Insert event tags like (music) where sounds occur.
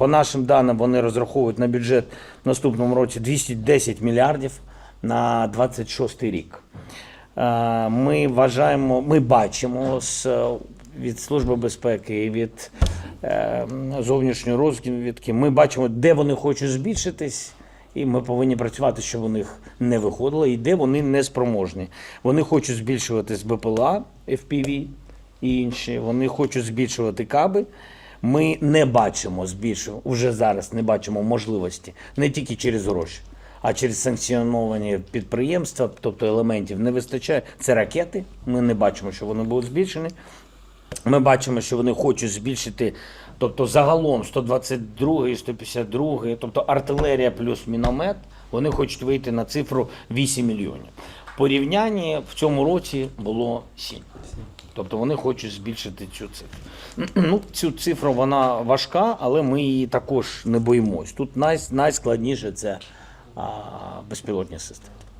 По нашим даним, вони розраховують на бюджет в наступному році 210 мільярдів на 26 рік. Е, Ми вважаємо, ми бачимо з, від Служби безпеки і від е, зовнішньої розвідки, ми бачимо, де вони хочуть збільшитись, і ми повинні працювати, щоб у них не виходило, і де вони не спроможні. Вони хочуть збільшувати з БПЛА, FPV і інші, вони хочуть збільшувати каби. Ми не бачимо збільшення, вже зараз не бачимо можливості не тільки через гроші, а через санкціоновані підприємства, тобто елементів не вистачає. Це ракети. Ми не бачимо, що вони будуть збільшені. Ми бачимо, що вони хочуть збільшити, тобто загалом 122, 152, тобто артилерія плюс міномет, вони хочуть вийти на цифру 8 мільйонів. Порівнянні в цьому році було 7. Тобто вони хочуть збільшити цю цифру. (clears throat) Ну, цю цифру вона важка, але ми її також не боїмось. Тут най, найскладніше це а, безпілотні системи.